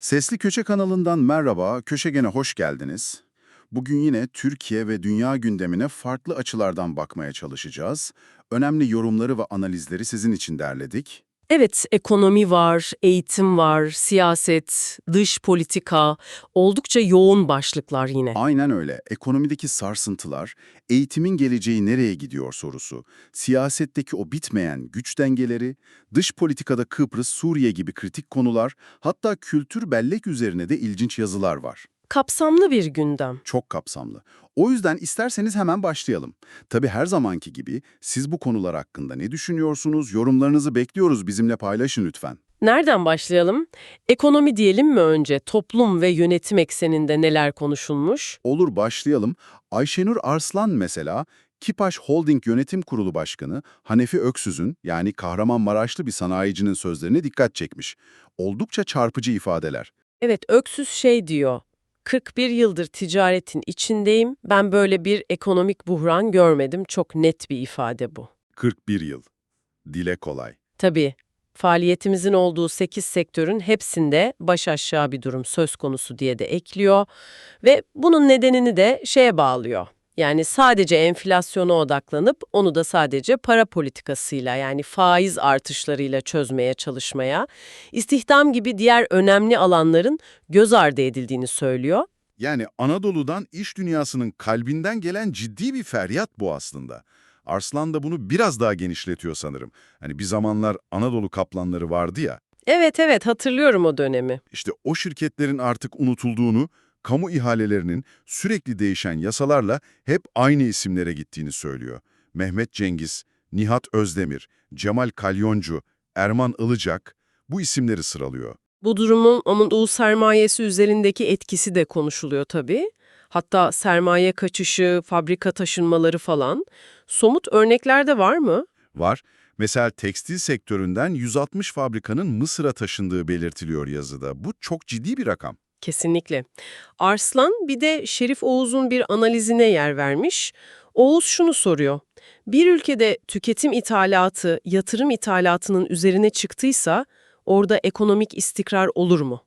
Sesli Köşe kanalından merhaba, Köşegen'e hoş geldiniz. Bugün yine Türkiye ve dünya gündemine farklı açılardan bakmaya çalışacağız. Önemli yorumları ve analizleri sizin için derledik. Evet, ekonomi var, eğitim var, siyaset, dış politika, oldukça yoğun başlıklar yine. Aynen öyle. Ekonomideki sarsıntılar, eğitimin geleceği nereye gidiyor sorusu, siyasetteki o bitmeyen güç dengeleri, dış politikada Kıbrıs, Suriye gibi kritik konular, hatta kültür bellek üzerine de ilginç yazılar var. Kapsamlı bir gündem. Çok kapsamlı. O yüzden isterseniz hemen başlayalım. Tabii her zamanki gibi siz bu konular hakkında ne düşünüyorsunuz? Yorumlarınızı bekliyoruz. Bizimle paylaşın lütfen. Nereden başlayalım? Ekonomi diyelim mi önce? Toplum ve yönetim ekseninde neler konuşulmuş? Olur başlayalım. Ayşenur Arslan mesela Kipaş Holding Yönetim Kurulu Başkanı Hanefi Öksüz'ün yani Kahramanmaraşlı bir sanayicinin sözlerine dikkat çekmiş. Oldukça çarpıcı ifadeler. Evet, Öksüz şey diyor. 41 yıldır ticaretin içindeyim. Ben böyle bir ekonomik buhran görmedim. Çok net bir ifade bu. 41 yıl. Dile kolay. Tabii. Faaliyetimizin olduğu 8 sektörün hepsinde baş aşağı bir durum söz konusu diye de ekliyor ve bunun nedenini de şeye bağlıyor. Yani sadece enflasyona odaklanıp onu da sadece para politikasıyla yani faiz artışlarıyla çözmeye çalışmaya, istihdam gibi diğer önemli alanların göz ardı edildiğini söylüyor. Yani Anadolu'dan iş dünyasının kalbinden gelen ciddi bir feryat bu aslında. Arslan da bunu biraz daha genişletiyor sanırım. Hani bir zamanlar Anadolu kaplanları vardı ya, Evet evet hatırlıyorum o dönemi. işte o şirketlerin artık unutulduğunu, kamu ihalelerinin sürekli değişen yasalarla hep aynı isimlere gittiğini söylüyor. Mehmet Cengiz, Nihat Özdemir, Cemal Kalyoncu, Erman Ilıcak bu isimleri sıralıyor. Bu durumun Anadolu sermayesi üzerindeki etkisi de konuşuluyor tabii. Hatta sermaye kaçışı, fabrika taşınmaları falan. Somut örnekler de var mı? var. Mesela tekstil sektöründen 160 fabrikanın Mısır'a taşındığı belirtiliyor yazıda. Bu çok ciddi bir rakam. Kesinlikle. Arslan bir de Şerif Oğuz'un bir analizine yer vermiş. Oğuz şunu soruyor. Bir ülkede tüketim ithalatı, yatırım ithalatının üzerine çıktıysa orada ekonomik istikrar olur mu?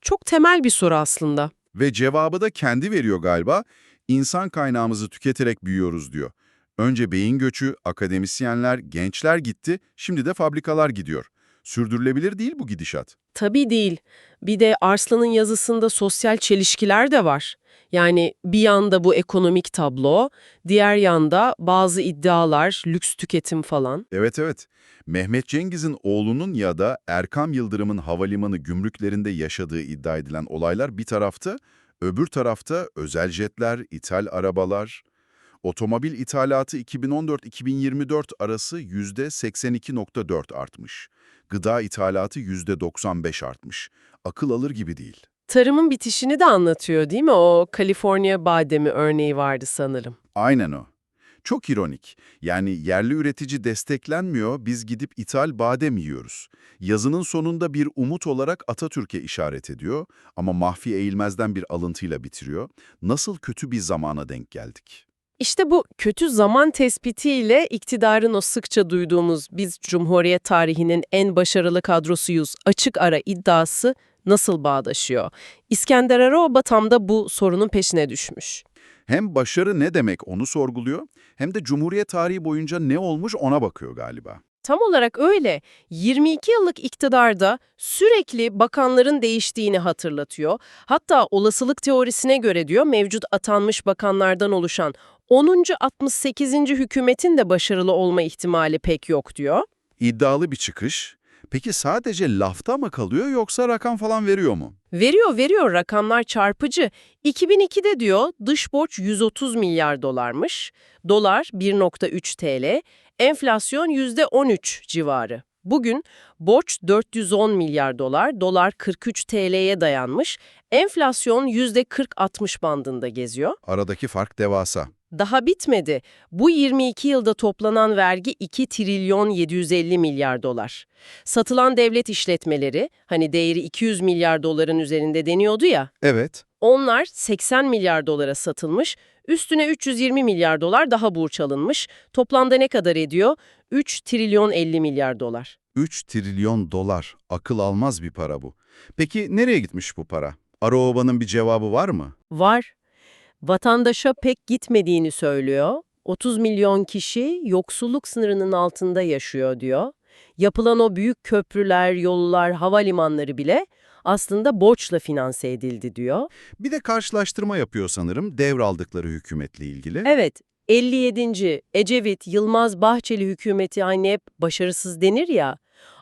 Çok temel bir soru aslında. Ve cevabı da kendi veriyor galiba. İnsan kaynağımızı tüketerek büyüyoruz diyor. Önce beyin göçü, akademisyenler, gençler gitti, şimdi de fabrikalar gidiyor. Sürdürülebilir değil bu gidişat. Tabii değil. Bir de Arslan'ın yazısında sosyal çelişkiler de var. Yani bir yanda bu ekonomik tablo, diğer yanda bazı iddialar, lüks tüketim falan. Evet evet. Mehmet Cengiz'in oğlunun ya da Erkam Yıldırım'ın havalimanı gümrüklerinde yaşadığı iddia edilen olaylar bir tarafta, öbür tarafta özel jetler, ithal arabalar. Otomobil ithalatı 2014-2024 arası %82.4 artmış. Gıda ithalatı %95 artmış. Akıl alır gibi değil. Tarımın bitişini de anlatıyor değil mi? O Kaliforniya bademi örneği vardı sanırım. Aynen o. Çok ironik. Yani yerli üretici desteklenmiyor, biz gidip ithal badem yiyoruz. Yazının sonunda bir umut olarak Atatürk'e işaret ediyor ama Mahfi Eğilmez'den bir alıntıyla bitiriyor. Nasıl kötü bir zamana denk geldik. İşte bu kötü zaman tespitiyle iktidarın o sıkça duyduğumuz biz Cumhuriyet tarihinin en başarılı kadrosuyuz açık ara iddiası nasıl bağdaşıyor? İskender Aroğba tam da bu sorunun peşine düşmüş. Hem başarı ne demek onu sorguluyor, hem de Cumhuriyet tarihi boyunca ne olmuş ona bakıyor galiba. Tam olarak öyle. 22 yıllık iktidarda sürekli bakanların değiştiğini hatırlatıyor. Hatta olasılık teorisine göre diyor mevcut atanmış bakanlardan oluşan 10. 68. hükümetin de başarılı olma ihtimali pek yok diyor. İddialı bir çıkış. Peki sadece lafta mı kalıyor yoksa rakam falan veriyor mu? Veriyor veriyor rakamlar çarpıcı. 2002'de diyor dış borç 130 milyar dolarmış. Dolar 1.3 TL. Enflasyon %13 civarı. Bugün borç 410 milyar dolar, dolar 43 TL'ye dayanmış. Enflasyon %40-60 bandında geziyor. Aradaki fark devasa. Daha bitmedi. Bu 22 yılda toplanan vergi 2 trilyon 750 milyar dolar. Satılan devlet işletmeleri, hani değeri 200 milyar doların üzerinde deniyordu ya, Evet. onlar 80 milyar dolara satılmış, üstüne 320 milyar dolar daha borç alınmış. Toplamda ne kadar ediyor? 3 trilyon 50 milyar dolar. 3 trilyon dolar. Akıl almaz bir para bu. Peki nereye gitmiş bu para? Araoba'nın bir cevabı var mı? Var. Vatandaşa pek gitmediğini söylüyor. 30 milyon kişi yoksulluk sınırının altında yaşıyor diyor. Yapılan o büyük köprüler, yollar, havalimanları bile aslında borçla finanse edildi diyor. Bir de karşılaştırma yapıyor sanırım devraldıkları hükümetle ilgili. Evet, 57. Ecevit, Yılmaz Bahçeli hükümeti hani hep başarısız denir ya.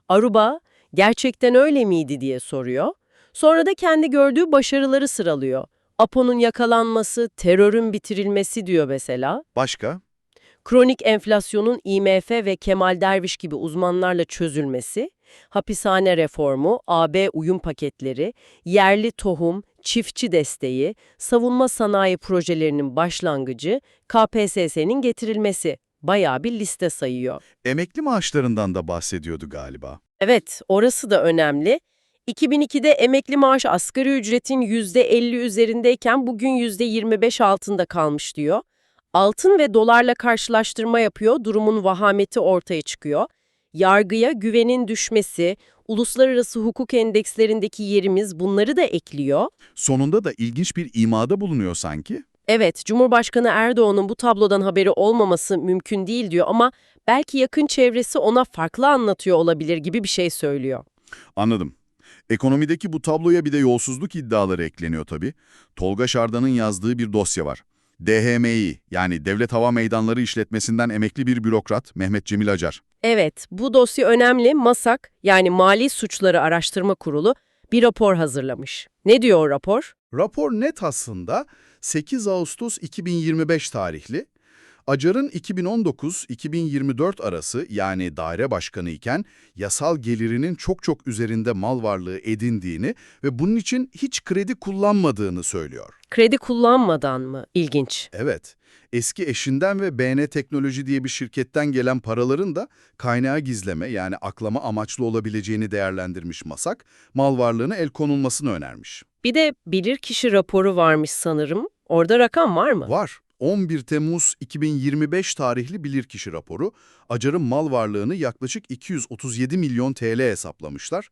Aruba gerçekten öyle miydi diye soruyor. Sonra da kendi gördüğü başarıları sıralıyor. APO'nun yakalanması, terörün bitirilmesi diyor mesela. Başka? Kronik enflasyonun IMF ve Kemal Derviş gibi uzmanlarla çözülmesi, hapishane reformu, AB uyum paketleri, yerli tohum, çiftçi desteği, savunma sanayi projelerinin başlangıcı, KPSS'nin getirilmesi. Bayağı bir liste sayıyor. Emekli maaşlarından da bahsediyordu galiba. Evet, orası da önemli. 2002'de emekli maaş asgari ücretin %50 üzerindeyken bugün %25 altında kalmış diyor. Altın ve dolarla karşılaştırma yapıyor, durumun vahameti ortaya çıkıyor. Yargıya güvenin düşmesi, uluslararası hukuk endekslerindeki yerimiz bunları da ekliyor. Sonunda da ilginç bir imada bulunuyor sanki. Evet, Cumhurbaşkanı Erdoğan'ın bu tablodan haberi olmaması mümkün değil diyor ama belki yakın çevresi ona farklı anlatıyor olabilir gibi bir şey söylüyor. Anladım. Ekonomideki bu tabloya bir de yolsuzluk iddiaları ekleniyor tabii. Tolga Şardan'ın yazdığı bir dosya var. DHMİ yani Devlet Hava Meydanları İşletmesi'nden emekli bir bürokrat Mehmet Cemil Acar. Evet, bu dosya önemli. MASAK yani Mali Suçları Araştırma Kurulu bir rapor hazırlamış. Ne diyor o rapor? Rapor net aslında 8 Ağustos 2025 tarihli. Acar'ın 2019-2024 arası yani daire başkanı iken yasal gelirinin çok çok üzerinde mal varlığı edindiğini ve bunun için hiç kredi kullanmadığını söylüyor. Kredi kullanmadan mı? İlginç. Evet, eski eşinden ve BN Teknoloji diye bir şirketten gelen paraların da kaynağı gizleme yani aklama amaçlı olabileceğini değerlendirmiş Masak, mal varlığına el konulmasını önermiş. Bir de bilirkişi raporu varmış sanırım. Orada rakam var mı? Var. 11 Temmuz 2025 tarihli bilirkişi raporu, Acar'ın mal varlığını yaklaşık 237 milyon TL hesaplamışlar.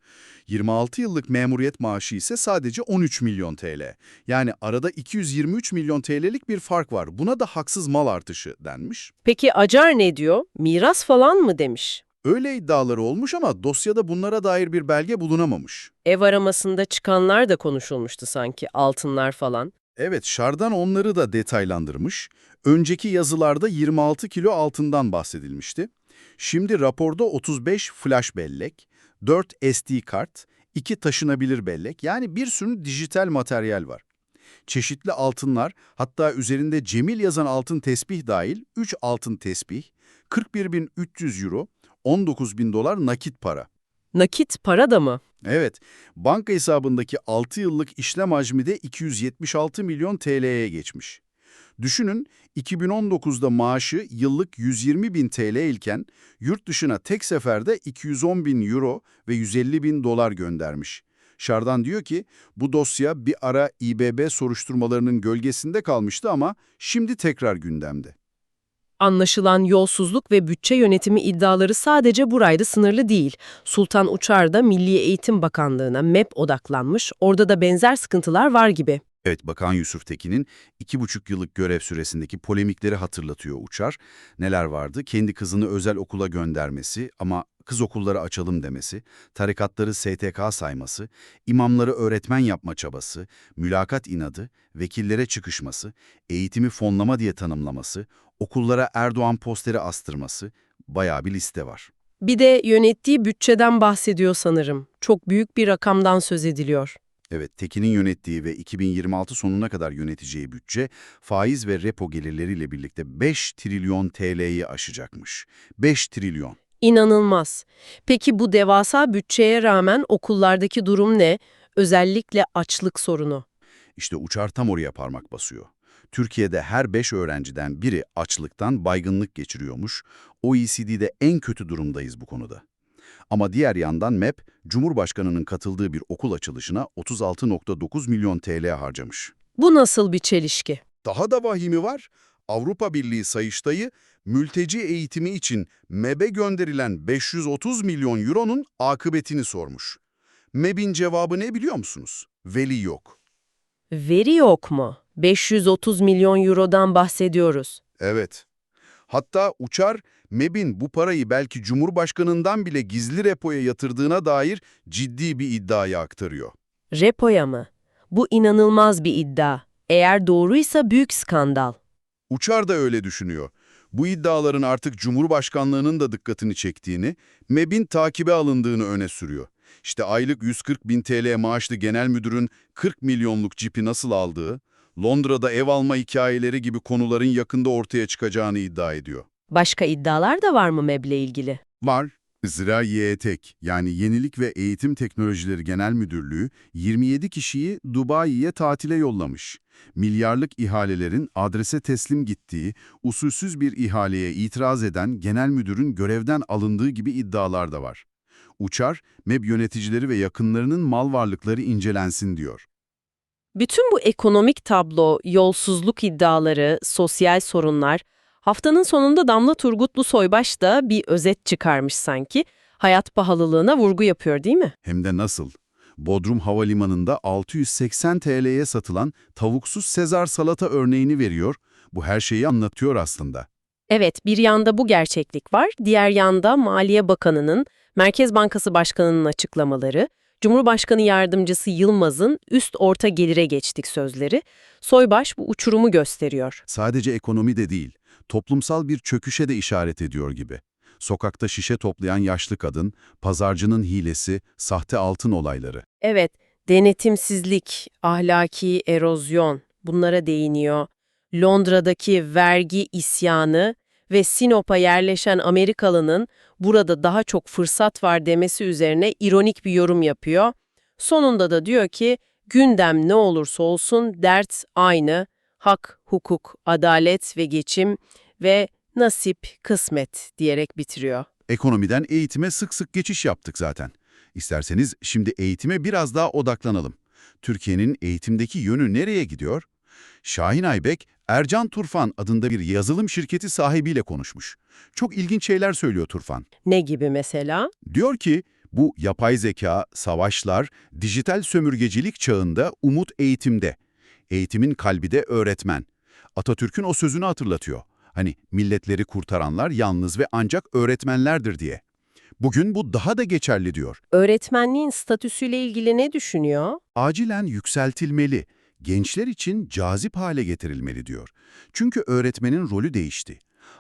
26 yıllık memuriyet maaşı ise sadece 13 milyon TL. Yani arada 223 milyon TL'lik bir fark var. Buna da haksız mal artışı denmiş. Peki Acar ne diyor? Miras falan mı demiş? Öyle iddiaları olmuş ama dosyada bunlara dair bir belge bulunamamış. Ev aramasında çıkanlar da konuşulmuştu sanki, altınlar falan. Evet, Şardan onları da detaylandırmış. Önceki yazılarda 26 kilo altından bahsedilmişti. Şimdi raporda 35 flash bellek, 4 SD kart, 2 taşınabilir bellek yani bir sürü dijital materyal var. Çeşitli altınlar, hatta üzerinde Cemil yazan altın tesbih dahil 3 altın tesbih, 41.300 euro, 19.000 dolar nakit para. Nakit para da mı? Evet, banka hesabındaki 6 yıllık işlem hacmi de 276 milyon TL'ye geçmiş. Düşünün, 2019'da maaşı yıllık 120 bin TL iken yurt dışına tek seferde 210 bin euro ve 150 bin dolar göndermiş. Şardan diyor ki, bu dosya bir ara İBB soruşturmalarının gölgesinde kalmıştı ama şimdi tekrar gündemde. Anlaşılan yolsuzluk ve bütçe yönetimi iddiaları sadece burayla sınırlı değil. Sultan Uçar da Milli Eğitim Bakanlığı'na MEP odaklanmış, orada da benzer sıkıntılar var gibi. Evet, Bakan Yusuf Tekin'in iki buçuk yıllık görev süresindeki polemikleri hatırlatıyor Uçar. Neler vardı? Kendi kızını özel okula göndermesi ama kız okulları açalım demesi, tarikatları STK sayması, imamları öğretmen yapma çabası, mülakat inadı, vekillere çıkışması, eğitimi fonlama diye tanımlaması, okullara Erdoğan posteri astırması, bayağı bir liste var. Bir de yönettiği bütçeden bahsediyor sanırım. Çok büyük bir rakamdan söz ediliyor. Evet, Tekin'in yönettiği ve 2026 sonuna kadar yöneteceği bütçe, faiz ve repo gelirleriyle birlikte 5 trilyon TL'yi aşacakmış. 5 trilyon. İnanılmaz. Peki bu devasa bütçeye rağmen okullardaki durum ne? Özellikle açlık sorunu. İşte uçar tam oraya parmak basıyor. Türkiye'de her 5 öğrenciden biri açlıktan baygınlık geçiriyormuş. OECD'de en kötü durumdayız bu konuda. Ama diğer yandan MEP, Cumhurbaşkanı'nın katıldığı bir okul açılışına 36.9 milyon TL harcamış. Bu nasıl bir çelişki? Daha da vahimi var. Avrupa Birliği Sayıştay'ı mülteci eğitimi için MEB'e gönderilen 530 milyon euronun akıbetini sormuş. MEB'in cevabı ne biliyor musunuz? Veli yok. Veri yok mu? 530 milyon eurodan bahsediyoruz. Evet. Hatta uçar MEB'in bu parayı belki Cumhurbaşkanından bile gizli repoya yatırdığına dair ciddi bir iddiayı aktarıyor. Repoya mı? Bu inanılmaz bir iddia. Eğer doğruysa büyük skandal. Uçar da öyle düşünüyor. Bu iddiaların artık Cumhurbaşkanlığının da dikkatini çektiğini, MEB'in takibe alındığını öne sürüyor. İşte aylık 140 bin TL maaşlı genel müdürün 40 milyonluk cipi nasıl aldığı, Londra'da ev alma hikayeleri gibi konuların yakında ortaya çıkacağını iddia ediyor. Başka iddialar da var mı MEB'le ilgili? Var. Zira YETEK yani Yenilik ve Eğitim Teknolojileri Genel Müdürlüğü 27 kişiyi Dubai'ye tatile yollamış. Milyarlık ihalelerin adrese teslim gittiği, usulsüz bir ihaleye itiraz eden genel müdürün görevden alındığı gibi iddialar da var. Uçar, MEB yöneticileri ve yakınlarının mal varlıkları incelensin diyor. Bütün bu ekonomik tablo, yolsuzluk iddiaları, sosyal sorunlar, haftanın sonunda Damla Turgutlu Soybaş da bir özet çıkarmış sanki. Hayat pahalılığına vurgu yapıyor değil mi? Hem de nasıl? Bodrum Havalimanı'nda 680 TL'ye satılan tavuksuz Sezar salata örneğini veriyor. Bu her şeyi anlatıyor aslında. Evet, bir yanda bu gerçeklik var, diğer yanda Maliye Bakanı'nın, Merkez Bankası Başkanı'nın açıklamaları, Cumhurbaşkanı Yardımcısı Yılmaz'ın üst orta gelire geçtik sözleri, Soybaş bu uçurumu gösteriyor. Sadece ekonomi de değil, toplumsal bir çöküşe de işaret ediyor gibi. Sokakta şişe toplayan yaşlı kadın, pazarcının hilesi, sahte altın olayları. Evet, denetimsizlik, ahlaki erozyon bunlara değiniyor. Londra'daki vergi isyanı ve Sinop'a yerleşen Amerikalının burada daha çok fırsat var demesi üzerine ironik bir yorum yapıyor. Sonunda da diyor ki gündem ne olursa olsun dert aynı. Hak, hukuk, adalet ve geçim ve nasip, kısmet diyerek bitiriyor. Ekonomiden eğitime sık sık geçiş yaptık zaten. İsterseniz şimdi eğitime biraz daha odaklanalım. Türkiye'nin eğitimdeki yönü nereye gidiyor? Şahin Aybek, Ercan Turfan adında bir yazılım şirketi sahibiyle konuşmuş. Çok ilginç şeyler söylüyor Turfan. Ne gibi mesela? Diyor ki, bu yapay zeka, savaşlar, dijital sömürgecilik çağında umut eğitimde. Eğitimin kalbi de öğretmen. Atatürk'ün o sözünü hatırlatıyor. Hani milletleri kurtaranlar yalnız ve ancak öğretmenlerdir diye. Bugün bu daha da geçerli diyor. Öğretmenliğin statüsüyle ilgili ne düşünüyor? Acilen yükseltilmeli, gençler için cazip hale getirilmeli diyor. Çünkü öğretmenin rolü değişti.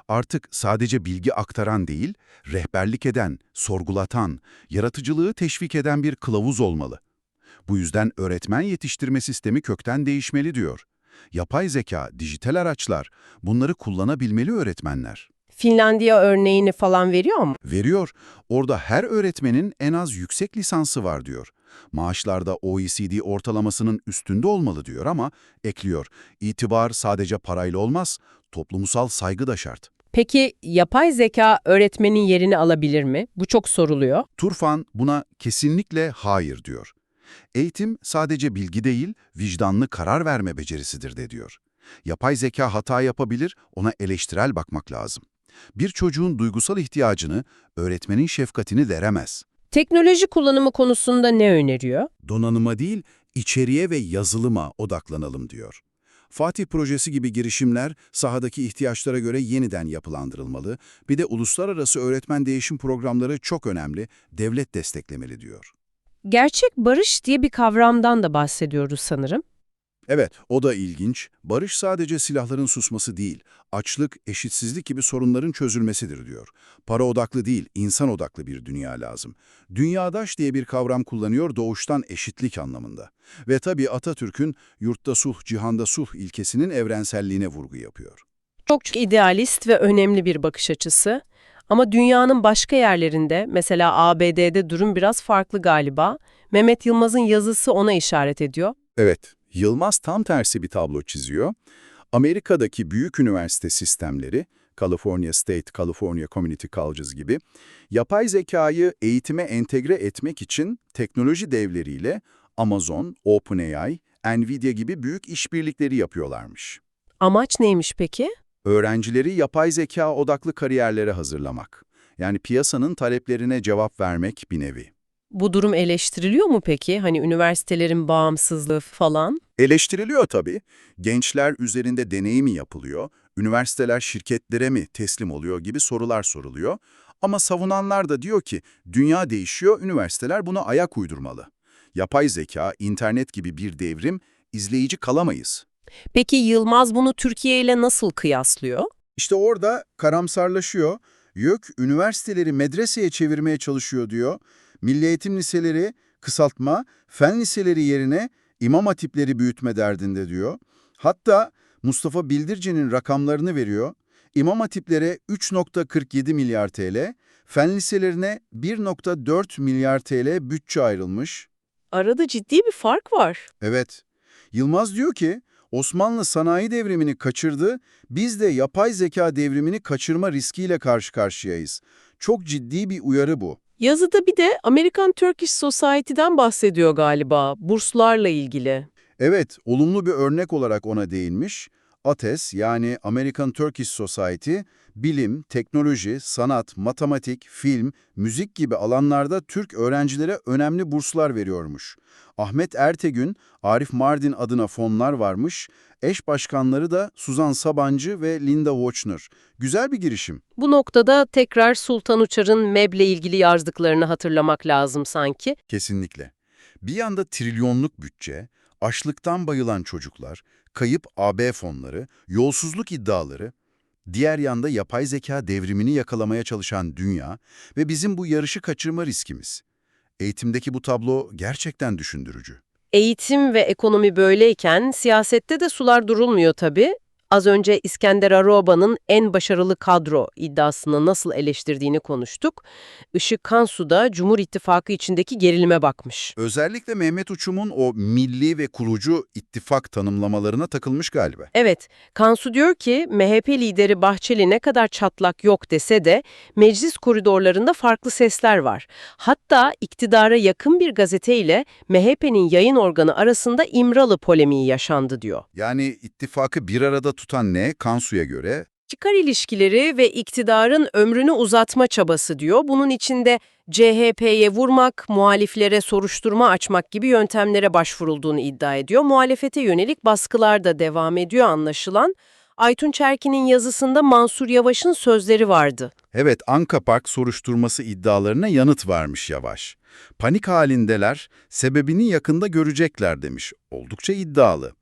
Artık sadece bilgi aktaran değil, rehberlik eden, sorgulatan, yaratıcılığı teşvik eden bir kılavuz olmalı. Bu yüzden öğretmen yetiştirme sistemi kökten değişmeli diyor. Yapay zeka, dijital araçlar, bunları kullanabilmeli öğretmenler. Finlandiya örneğini falan veriyor mu? Veriyor, orada her öğretmenin en az yüksek lisansı var diyor. Maaşlarda OECD ortalamasının üstünde olmalı diyor ama ekliyor, itibar sadece parayla olmaz, toplumsal saygı da şart. Peki yapay zeka öğretmenin yerini alabilir mi? Bu çok soruluyor. Turfan buna kesinlikle hayır diyor. Eğitim sadece bilgi değil, vicdanlı karar verme becerisidir de diyor. Yapay zeka hata yapabilir, ona eleştirel bakmak lazım. Bir çocuğun duygusal ihtiyacını, öğretmenin şefkatini veremez. Teknoloji kullanımı konusunda ne öneriyor? Donanıma değil, içeriye ve yazılıma odaklanalım diyor. Fatih Projesi gibi girişimler sahadaki ihtiyaçlara göre yeniden yapılandırılmalı. Bir de uluslararası öğretmen değişim programları çok önemli, devlet desteklemeli diyor. Gerçek barış diye bir kavramdan da bahsediyoruz sanırım. Evet, o da ilginç. Barış sadece silahların susması değil, açlık, eşitsizlik gibi sorunların çözülmesidir diyor. Para odaklı değil, insan odaklı bir dünya lazım. Dünyadaş diye bir kavram kullanıyor doğuştan eşitlik anlamında. Ve tabii Atatürk'ün yurtta sulh, cihanda sulh ilkesinin evrenselliğine vurgu yapıyor. Çok idealist ve önemli bir bakış açısı. Ama dünyanın başka yerlerinde, mesela ABD'de durum biraz farklı galiba. Mehmet Yılmaz'ın yazısı ona işaret ediyor. Evet, Yılmaz tam tersi bir tablo çiziyor. Amerika'daki büyük üniversite sistemleri, California State, California Community Colleges gibi, yapay zekayı eğitime entegre etmek için teknoloji devleriyle Amazon, OpenAI, Nvidia gibi büyük işbirlikleri yapıyorlarmış. Amaç neymiş peki? Öğrencileri yapay zeka odaklı kariyerlere hazırlamak. Yani piyasanın taleplerine cevap vermek bir nevi. Bu durum eleştiriliyor mu peki? Hani üniversitelerin bağımsızlığı falan? Eleştiriliyor tabii. Gençler üzerinde deney mi yapılıyor, üniversiteler şirketlere mi teslim oluyor gibi sorular soruluyor. Ama savunanlar da diyor ki dünya değişiyor, üniversiteler buna ayak uydurmalı. Yapay zeka, internet gibi bir devrim, izleyici kalamayız. Peki Yılmaz bunu Türkiye ile nasıl kıyaslıyor? İşte orada karamsarlaşıyor. YÖK üniversiteleri medreseye çevirmeye çalışıyor diyor. Milli eğitim liseleri kısaltma, fen liseleri yerine imam hatipleri büyütme derdinde diyor. Hatta Mustafa Bildirce'nin rakamlarını veriyor. İmam hatiplere 3.47 milyar TL, fen liselerine 1.4 milyar TL bütçe ayrılmış. Arada ciddi bir fark var. Evet. Yılmaz diyor ki, Osmanlı sanayi devrimini kaçırdı, biz de yapay zeka devrimini kaçırma riskiyle karşı karşıyayız. Çok ciddi bir uyarı bu. Yazıda bir de American Turkish Society'den bahsediyor galiba, burslarla ilgili. Evet, olumlu bir örnek olarak ona değinmiş. ATES yani American Turkish Society, bilim, teknoloji, sanat, matematik, film, müzik gibi alanlarda Türk öğrencilere önemli burslar veriyormuş. Ahmet Ertegün, Arif Mardin adına fonlar varmış, eş başkanları da Suzan Sabancı ve Linda Wochner. Güzel bir girişim. Bu noktada tekrar Sultan Uçar'ın MEB'le ilgili yazdıklarını hatırlamak lazım sanki. Kesinlikle. Bir yanda trilyonluk bütçe, açlıktan bayılan çocuklar, kayıp AB fonları, yolsuzluk iddiaları, diğer yanda yapay zeka devrimini yakalamaya çalışan dünya ve bizim bu yarışı kaçırma riskimiz. Eğitimdeki bu tablo gerçekten düşündürücü. Eğitim ve ekonomi böyleyken siyasette de sular durulmuyor tabii. Az önce İskender Aroba'nın en başarılı kadro iddiasını nasıl eleştirdiğini konuştuk. Işık Kansu da Cumhur İttifakı içindeki gerilime bakmış. Özellikle Mehmet Uçum'un o milli ve kurucu ittifak tanımlamalarına takılmış galiba. Evet, Kansu diyor ki MHP lideri Bahçeli ne kadar çatlak yok dese de meclis koridorlarında farklı sesler var. Hatta iktidara yakın bir gazeteyle MHP'nin yayın organı arasında İmralı polemiği yaşandı diyor. Yani ittifakı bir arada tutan ne Kansu'ya göre? Çıkar ilişkileri ve iktidarın ömrünü uzatma çabası diyor. Bunun içinde CHP'ye vurmak, muhaliflere soruşturma açmak gibi yöntemlere başvurulduğunu iddia ediyor. Muhalefete yönelik baskılar da devam ediyor anlaşılan. Aytun Çerkin'in yazısında Mansur Yavaş'ın sözleri vardı. Evet, Anka Park soruşturması iddialarına yanıt vermiş Yavaş. Panik halindeler, sebebini yakında görecekler demiş. Oldukça iddialı.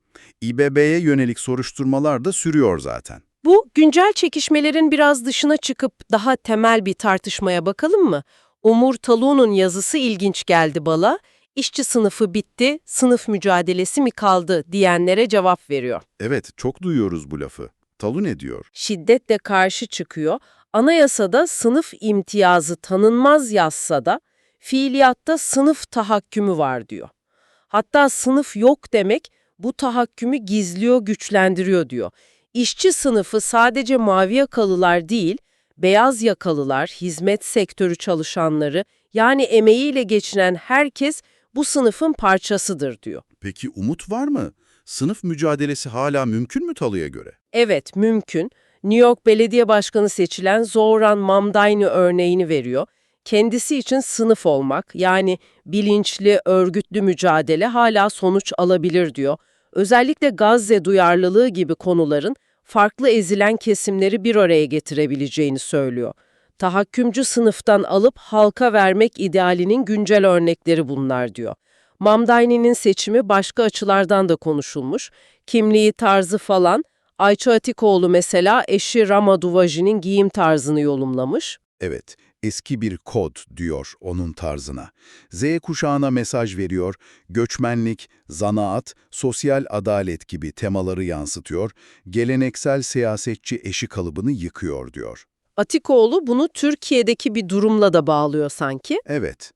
İBB'ye yönelik soruşturmalar da sürüyor zaten. Bu güncel çekişmelerin biraz dışına çıkıp daha temel bir tartışmaya bakalım mı? Umur Talu'nun yazısı ilginç geldi bala. İşçi sınıfı bitti, sınıf mücadelesi mi kaldı diyenlere cevap veriyor. Evet, çok duyuyoruz bu lafı. Talu ne diyor? Şiddetle karşı çıkıyor. Anayasada sınıf imtiyazı tanınmaz yazsa da fiiliyatta sınıf tahakkümü var diyor. Hatta sınıf yok demek bu tahakkümü gizliyor, güçlendiriyor diyor. İşçi sınıfı sadece mavi yakalılar değil, beyaz yakalılar, hizmet sektörü çalışanları yani emeğiyle geçinen herkes bu sınıfın parçasıdır diyor. Peki umut var mı? Sınıf mücadelesi hala mümkün mü Talu'ya göre? Evet, mümkün. New York Belediye Başkanı seçilen Zoran Mamdani örneğini veriyor. Kendisi için sınıf olmak, yani bilinçli, örgütlü mücadele hala sonuç alabilir diyor. Özellikle Gazze duyarlılığı gibi konuların farklı ezilen kesimleri bir araya getirebileceğini söylüyor. Tahakkümcü sınıftan alıp halka vermek idealinin güncel örnekleri bunlar diyor. Mamdani'nin seçimi başka açılardan da konuşulmuş. Kimliği, tarzı falan. Ayça Atikoğlu mesela eşi Rama Duvaji'nin giyim tarzını yorumlamış. Evet, eski bir kod diyor onun tarzına. Z kuşağına mesaj veriyor, göçmenlik, zanaat, sosyal adalet gibi temaları yansıtıyor, geleneksel siyasetçi eşi kalıbını yıkıyor diyor. Atikoğlu bunu Türkiye'deki bir durumla da bağlıyor sanki. Evet,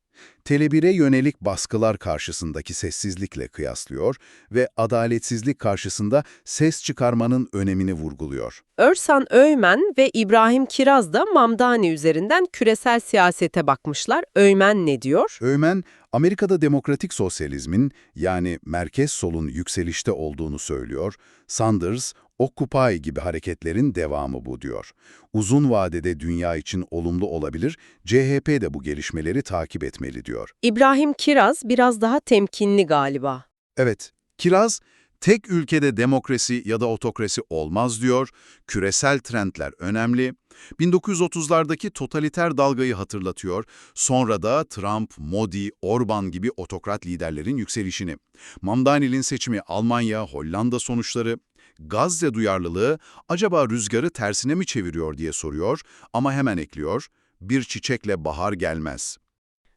Tele1'e yönelik baskılar karşısındaki sessizlikle kıyaslıyor ve adaletsizlik karşısında ses çıkarmanın önemini vurguluyor. Örsan Öymen ve İbrahim Kiraz da Mamdani üzerinden küresel siyasete bakmışlar. Öymen ne diyor? Öymen, Amerika'da demokratik sosyalizmin yani merkez solun yükselişte olduğunu söylüyor. Sanders, Occupy gibi hareketlerin devamı bu diyor. Uzun vadede dünya için olumlu olabilir, CHP de bu gelişmeleri takip etmeli diyor. İbrahim Kiraz biraz daha temkinli galiba. Evet, Kiraz, tek ülkede demokrasi ya da otokrasi olmaz diyor, küresel trendler önemli. 1930'lardaki totaliter dalgayı hatırlatıyor, sonra da Trump, Modi, Orban gibi otokrat liderlerin yükselişini. Mamdani'nin seçimi Almanya, Hollanda sonuçları, Gazze duyarlılığı acaba rüzgarı tersine mi çeviriyor diye soruyor ama hemen ekliyor, bir çiçekle bahar gelmez.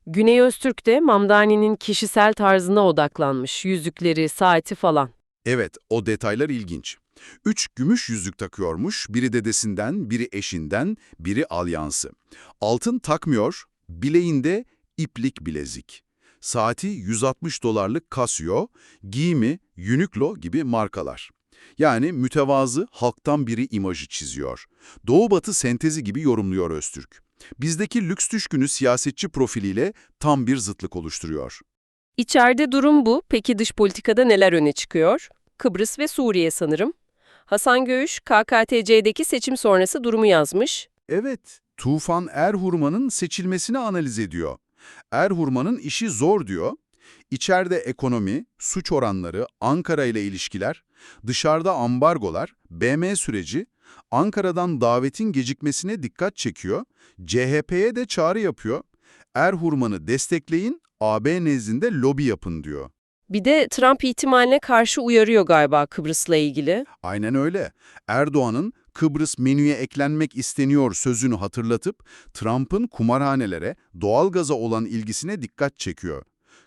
Güney Öztürk de Mamdani'nin kişisel tarzına odaklanmış. Yüzükleri, saati falan. Evet, o detaylar ilginç. Üç gümüş yüzük takıyormuş, biri dedesinden, biri eşinden, biri alyansı. Altın takmıyor, bileğinde iplik bilezik. Saati 160 dolarlık Casio, giyimi Uniqlo gibi markalar. Yani mütevazı halktan biri imajı çiziyor. Doğu-batı sentezi gibi yorumluyor Öztürk. Bizdeki lüks düşkünü siyasetçi profiliyle tam bir zıtlık oluşturuyor. İçeride durum bu. Peki dış politikada neler öne çıkıyor? Kıbrıs ve Suriye sanırım. Hasan Göğüş, KKTC'deki seçim sonrası durumu yazmış. Evet, Tufan Erhurman'ın seçilmesini analiz ediyor. Erhurman'ın işi zor diyor. İçeride ekonomi, suç oranları, Ankara ile ilişkiler, dışarıda ambargolar, BM süreci, Ankara'dan davetin gecikmesine dikkat çekiyor, CHP'ye de çağrı yapıyor. Erhurman'ı destekleyin, AB nezdinde lobi yapın diyor. Bir de Trump ihtimaline karşı uyarıyor galiba Kıbrıs'la ilgili. Aynen öyle. Erdoğan'ın Kıbrıs menüye eklenmek isteniyor sözünü hatırlatıp Trump'ın kumarhanelere, doğalgaza olan ilgisine dikkat çekiyor.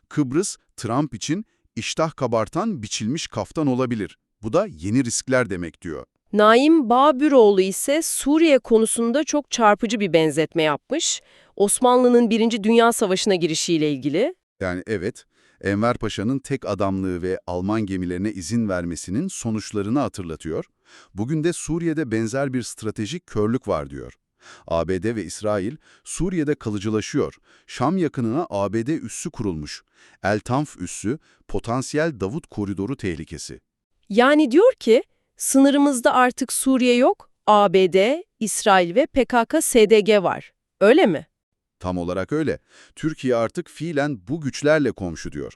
Kıbrıs, Trump için iştah kabartan biçilmiş kaftan olabilir. Bu da yeni riskler demek diyor. Naim Bağbüroğlu ise Suriye konusunda çok çarpıcı bir benzetme yapmış. Osmanlı'nın Birinci Dünya Savaşı'na girişiyle ilgili. Yani evet, Enver Paşa'nın tek adamlığı ve Alman gemilerine izin vermesinin sonuçlarını hatırlatıyor. Bugün de Suriye'de benzer bir stratejik körlük var diyor. ABD ve İsrail Suriye'de kalıcılaşıyor. Şam yakınına ABD üssü kurulmuş. El Tanf üssü potansiyel Davut koridoru tehlikesi. Yani diyor ki, sınırımızda artık Suriye yok, ABD, İsrail ve PKK-SDG var. Öyle mi? Tam olarak öyle. Türkiye artık fiilen bu güçlerle komşu diyor.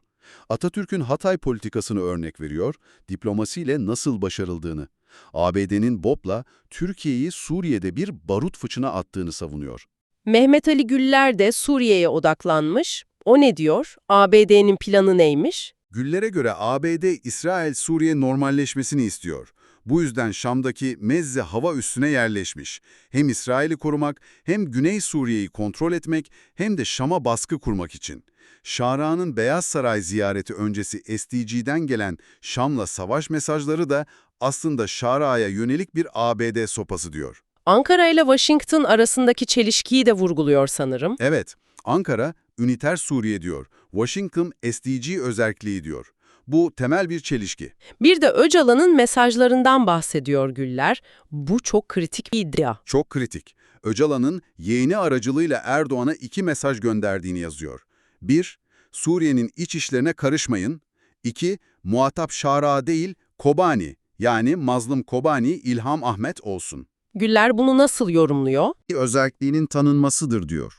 Atatürk'ün Hatay politikasını örnek veriyor, diplomasiyle nasıl başarıldığını. ABD'nin BOP'la Türkiye'yi Suriye'de bir barut fıçına attığını savunuyor. Mehmet Ali Güller de Suriye'ye odaklanmış. O ne diyor? ABD'nin planı neymiş? Güllere göre ABD, İsrail-Suriye normalleşmesini istiyor. Bu yüzden Şam'daki Mezze hava üssüne yerleşmiş. Hem İsrail'i korumak, hem Güney Suriye'yi kontrol etmek, hem de Şam'a baskı kurmak için. Şara'nın Beyaz Saray ziyareti öncesi SDG'den gelen Şam'la savaş mesajları da aslında Şara'ya yönelik bir ABD sopası diyor. Ankara ile Washington arasındaki çelişkiyi de vurguluyor sanırım. Evet, Ankara, üniter Suriye diyor. Washington, SDG özerkliği diyor. Bu temel bir çelişki. Bir de Öcalan'ın mesajlarından bahsediyor Güller. Bu çok kritik bir iddia. Çok kritik. Öcalan'ın yeğeni aracılığıyla Erdoğan'a iki mesaj gönderdiğini yazıyor. 1. Suriye'nin iç işlerine karışmayın. 2. Muhatap Şara değil, Kobani yani Mazlum Kobani İlham Ahmet olsun. Güller bunu nasıl yorumluyor? Özelliğinin tanınmasıdır diyor.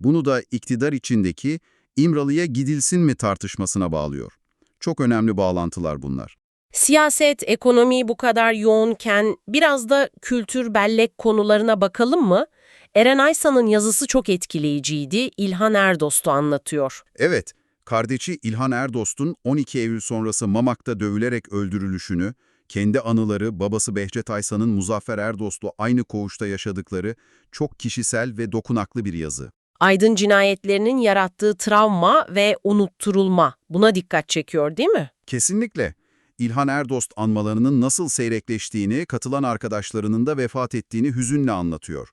Bunu da iktidar içindeki İmralı'ya gidilsin mi tartışmasına bağlıyor. Çok önemli bağlantılar bunlar. Siyaset, ekonomi bu kadar yoğunken biraz da kültür, bellek konularına bakalım mı? Eren Aysan'ın yazısı çok etkileyiciydi. İlhan Erdost'u anlatıyor. Evet, kardeşi İlhan Erdost'un 12 Eylül sonrası Mamak'ta dövülerek öldürülüşünü, kendi anıları babası Behçet Aysan'ın Muzaffer Erdost'u aynı koğuşta yaşadıkları çok kişisel ve dokunaklı bir yazı. Aydın cinayetlerinin yarattığı travma ve unutturulma buna dikkat çekiyor değil mi? Kesinlikle. İlhan Erdost anmalarının nasıl seyrekleştiğini, katılan arkadaşlarının da vefat ettiğini hüzünle anlatıyor.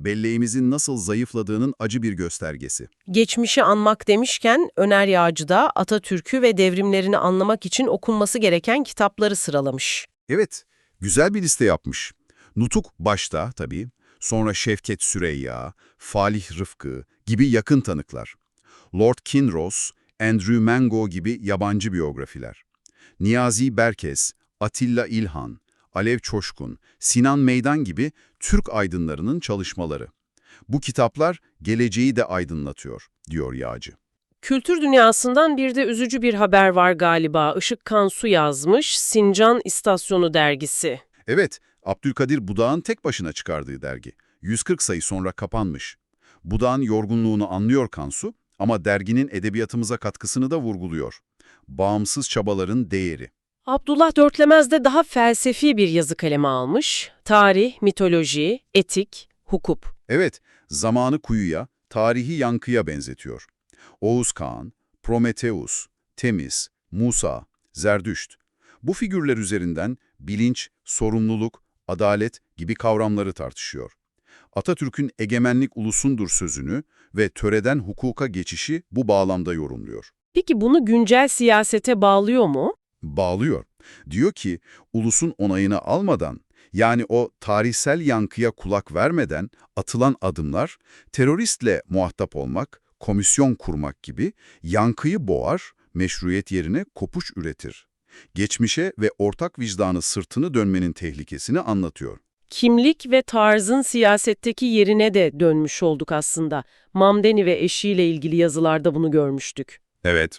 Belleğimizin nasıl zayıfladığının acı bir göstergesi. Geçmişi anmak demişken Öner Yağcı da Atatürk'ü ve devrimlerini anlamak için okunması gereken kitapları sıralamış. Evet, güzel bir liste yapmış. Nutuk başta tabii, sonra Şevket Süreyya, Falih Rıfkı gibi yakın tanıklar. Lord Kinross, Andrew Mango gibi yabancı biyografiler. Niyazi Berkes, Atilla İlhan, Alev Çoşkun, Sinan Meydan gibi Türk aydınlarının çalışmaları. Bu kitaplar geleceği de aydınlatıyor, diyor Yağcı. Kültür dünyasından bir de üzücü bir haber var galiba. Işık Kansu yazmış, Sincan İstasyonu dergisi. Evet, Abdülkadir Budak'ın tek başına çıkardığı dergi. 140 sayı sonra kapanmış. Budak'ın yorgunluğunu anlıyor Kansu ama derginin edebiyatımıza katkısını da vurguluyor. Bağımsız çabaların değeri. Abdullah Dörtlemez de daha felsefi bir yazı kaleme almış. Tarih, mitoloji, etik, hukuk. Evet, zamanı kuyuya, tarihi yankıya benzetiyor. Oğuz Kağan, Prometheus, Temiz, Musa, Zerdüşt. Bu figürler üzerinden bilinç, sorumluluk, adalet gibi kavramları tartışıyor. Atatürk'ün egemenlik ulusundur sözünü ve töreden hukuka geçişi bu bağlamda yorumluyor. Peki bunu güncel siyasete bağlıyor mu? Bağlıyor. Diyor ki, ulusun onayını almadan, yani o tarihsel yankıya kulak vermeden atılan adımlar, teröristle muhatap olmak, komisyon kurmak gibi yankıyı boğar, meşruiyet yerine kopuş üretir. Geçmişe ve ortak vicdanı sırtını dönmenin tehlikesini anlatıyor. Kimlik ve tarzın siyasetteki yerine de dönmüş olduk aslında. Mamdeni ve eşiyle ilgili yazılarda bunu görmüştük. Evet,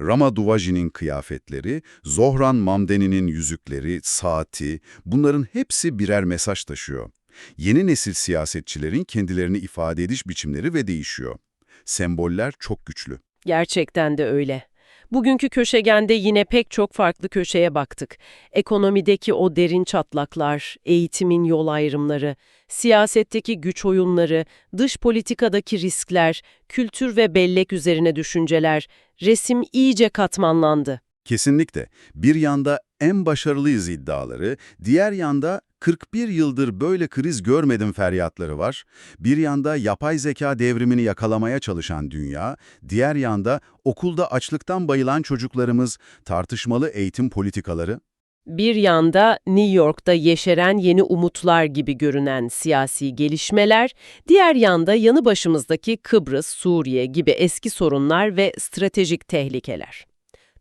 Rama Duvaji'nin kıyafetleri, Zohran Mamdeni'nin yüzükleri, saati, bunların hepsi birer mesaj taşıyor. Yeni nesil siyasetçilerin kendilerini ifade ediş biçimleri ve değişiyor. Semboller çok güçlü. Gerçekten de öyle. Bugünkü köşegende yine pek çok farklı köşeye baktık. Ekonomideki o derin çatlaklar, eğitimin yol ayrımları, siyasetteki güç oyunları, dış politikadaki riskler, kültür ve bellek üzerine düşünceler, resim iyice katmanlandı. Kesinlikle. Bir yanda en başarılıyız iddiaları, diğer yanda 41 yıldır böyle kriz görmedim feryatları var. Bir yanda yapay zeka devrimini yakalamaya çalışan dünya, diğer yanda okulda açlıktan bayılan çocuklarımız, tartışmalı eğitim politikaları. Bir yanda New York'ta yeşeren yeni umutlar gibi görünen siyasi gelişmeler, diğer yanda yanı başımızdaki Kıbrıs, Suriye gibi eski sorunlar ve stratejik tehlikeler.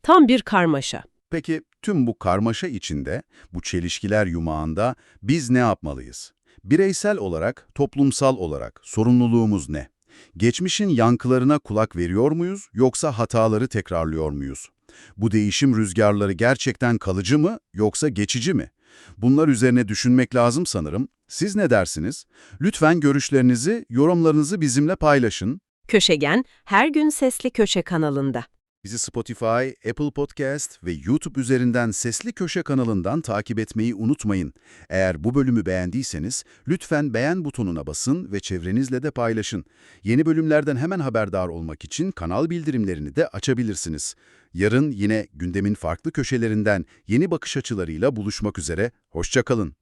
Tam bir karmaşa. Peki tüm bu karmaşa içinde, bu çelişkiler yumağında biz ne yapmalıyız? Bireysel olarak, toplumsal olarak sorumluluğumuz ne? Geçmişin yankılarına kulak veriyor muyuz yoksa hataları tekrarlıyor muyuz? Bu değişim rüzgarları gerçekten kalıcı mı yoksa geçici mi? Bunlar üzerine düşünmek lazım sanırım. Siz ne dersiniz? Lütfen görüşlerinizi, yorumlarınızı bizimle paylaşın. Köşegen her gün Sesli Köşe kanalında. Bizi Spotify, Apple Podcast ve YouTube üzerinden Sesli Köşe kanalından takip etmeyi unutmayın. Eğer bu bölümü beğendiyseniz lütfen beğen butonuna basın ve çevrenizle de paylaşın. Yeni bölümlerden hemen haberdar olmak için kanal bildirimlerini de açabilirsiniz. Yarın yine gündemin farklı köşelerinden yeni bakış açılarıyla buluşmak üzere. Hoşça kalın.